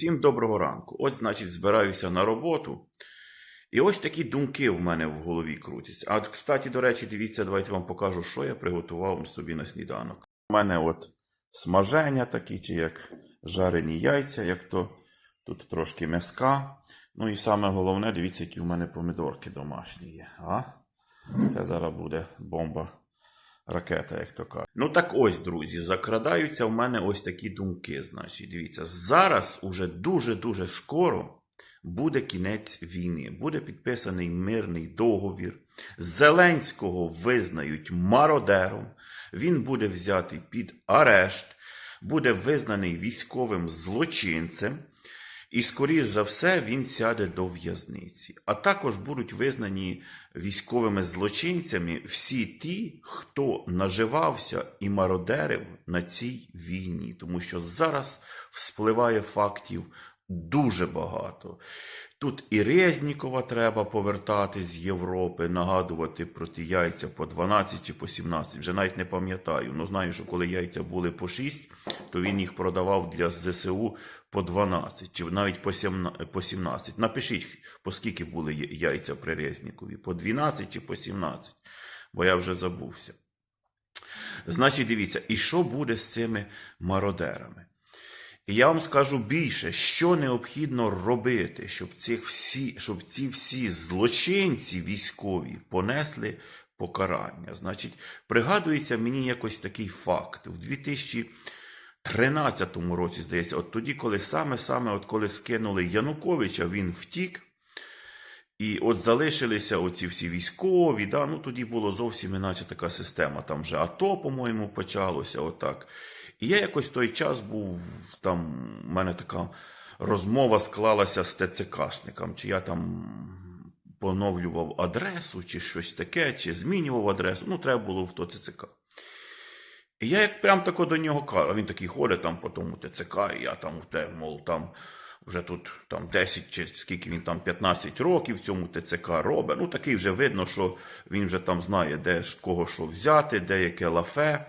Всім доброго ранку. От, значить, збираюся на роботу. І ось такі думки в мене в голові крутяться. А, кстати, до речі, дивіться, давайте вам покажу, що я приготував собі на сніданок. У мене от смаження такі, чи як жарені яйця, як то тут трошки м'яска. Ну і саме головне, дивіться, які в мене помідорки домашні є. А? Це зараз буде бомба. Ракета, як то кажуть. Ну так ось, друзі, закрадаються в мене ось такі думки. Значить, дивіться, зараз уже дуже-дуже скоро буде кінець війни. Буде підписаний мирний договір. Зеленського визнають мародером. Він буде взятий під арешт, буде визнаний військовим злочинцем. І, скоріш за все, він сяде до в'язниці. А також будуть визнані військовими злочинцями всі ті, хто наживався і мародерив на цій війні. Тому що зараз вспливає фактів дуже багато. Тут і Резнікова треба повертати з Європи, нагадувати про ті яйця по 12 чи по 17. Вже навіть не пам'ятаю. Ну знаю, що коли яйця були по 6, то він їх продавав для ЗСУ по 12 чи навіть по 17. по 17. Напишіть, по скільки були яйця при Резнікові, по 12 чи по 17, бо я вже забувся. Значить, дивіться, і що буде з цими мародерами? І я вам скажу більше, що необхідно робити, щоб, цих всі, щоб ці всі злочинці військові понесли покарання. Значить, пригадується мені якось такий факт. В 2013 році, здається, от тоді, коли саме-саме, от коли скинули Януковича, він втік. І от залишилися оці всі військові, да, ну тоді було зовсім іначе така система. Там вже АТО, по-моєму, почалося отак. І я якось той час був, там, в мене така розмова склалася з ТЦКшником, чи я там поновлював адресу, чи щось таке, чи змінював адресу. Ну, треба було в то ТЦК. І я як прям тако до нього кажу, а він такий ходить там по тому ТЦК, і я там у те, мов, там вже тут там 10 чи скільки він там 15 років цьому ТЦК робить. Ну такий вже видно, що він вже там знає, де ж кого що взяти, де яке лафе.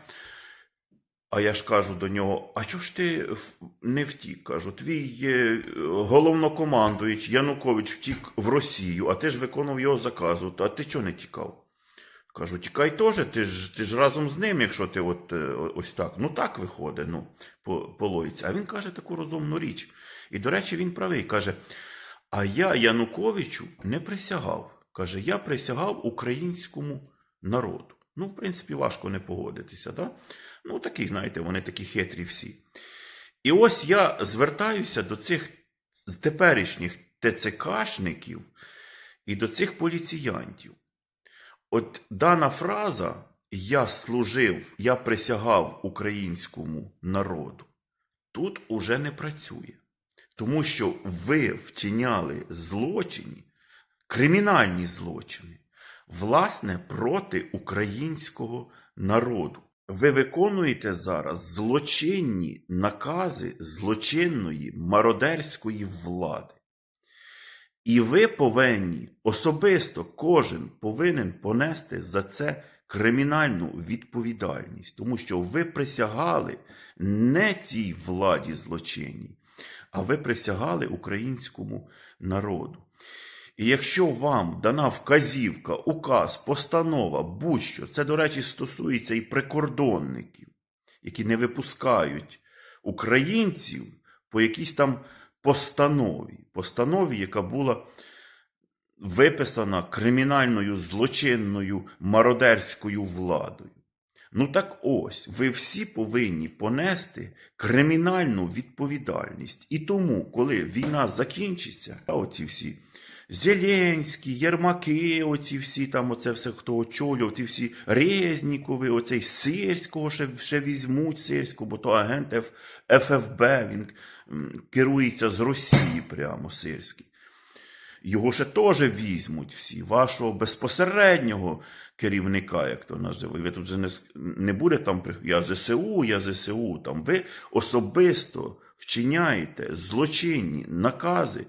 А я ж кажу до нього: а чого ж ти не втік? Кажу, твій е, головнокомандуючий Янукович втік в Росію, а ти ж виконував його заказу. А ти чого не тікав? Кажу, тікай теж, ти ж, ти ж разом з ним, якщо ти от, е, ось так. Ну так виходить, ну, по, по логіці. А він каже таку розумну річ. І, до речі, він правий. Каже: А я Януковичу не присягав. Каже, я присягав українському народу. Ну, в принципі, важко не погодитися. Да? Ну, такі, знаєте, вони такі хитрі всі. І ось я звертаюся до цих теперішніх ТЦКшників і до цих поліціянтів. От дана фраза я служив, я присягав українському народу. Тут уже не працює. Тому що ви вчиняли злочини, кримінальні злочини, власне, проти українського народу. Ви виконуєте зараз злочинні накази злочинної мародерської влади. І ви повинні особисто кожен повинен понести за це кримінальну відповідальність, тому що ви присягали не цій владі злочинній, а ви присягали українському народу. І якщо вам дана вказівка, указ, постанова, будь-що, це, до речі, стосується і прикордонників, які не випускають українців по якійсь там постанові, постанові, яка була виписана кримінальною злочинною мародерською владою. Ну так ось, ви всі повинні понести кримінальну відповідальність. І тому, коли війна закінчиться, оці всі Зеленські, Єрмаки, оці всі там, оце все, хто очолював, ті всі Резнікови, оцей Сирського ще, ще візьмуть Сирського, бо то агент ФФБ, він керується з Росії прямо Сирський. Його ще теж візьмуть всі, вашого безпосереднього керівника, як то називають. Ви тут не, не буде там я ЗСУ, я ЗСУ. Там ви особисто вчиняєте злочинні накази,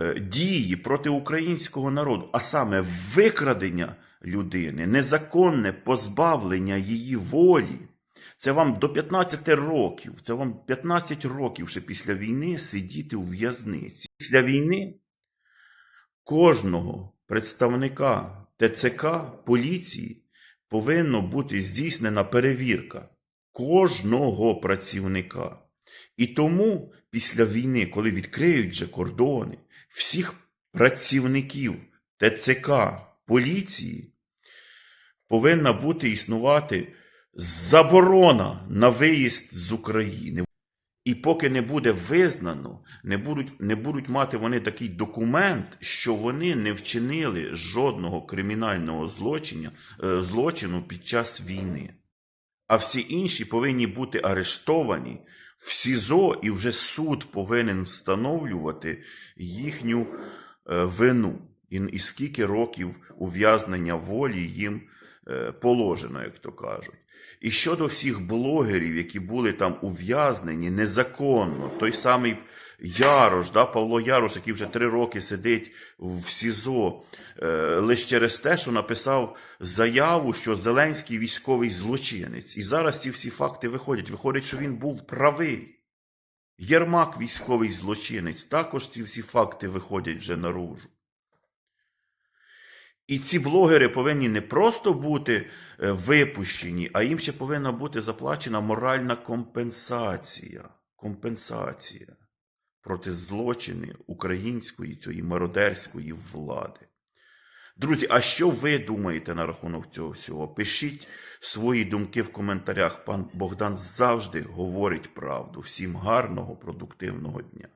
е, дії проти українського народу, а саме викрадення людини, незаконне позбавлення її волі, Це вам до 15 років, це вам 15 років ще після війни сидіти у в'язниці. Після війни кожного представника ТЦК поліції повинна бути здійснена перевірка кожного працівника. І тому після війни, коли відкриють вже кордони, всіх працівників ТЦК поліції повинна бути існувати заборона на виїзд з України. І поки не буде визнано, не будуть, не будуть мати вони такий документ, що вони не вчинили жодного кримінального злочину, е, злочину під час війни. А всі інші повинні бути арештовані в СІЗО, і вже суд повинен встановлювати їхню е, вину. І, скільки років ув'язнення волі їм е, положено, як то кажуть. І щодо всіх блогерів, які були там ув'язнені незаконно, той самий Ярош, да, Павло Ярош, який вже три роки сидить в СІЗО, е, лише через те, що написав заяву, що Зеленський військовий злочинець. І зараз ці всі факти виходять. Виходить, що він був правий. Єрмак військовий злочинець. Також ці всі факти виходять вже наружу. І ці блогери повинні не просто бути е, випущені, а їм ще повинна бути заплачена моральна компенсація. Компенсація проти злочини української цієї мародерської влади. Друзі, а що ви думаєте на рахунок цього всього? Пишіть свої думки в коментарях. Пан Богдан завжди говорить правду. Всім гарного, продуктивного дня.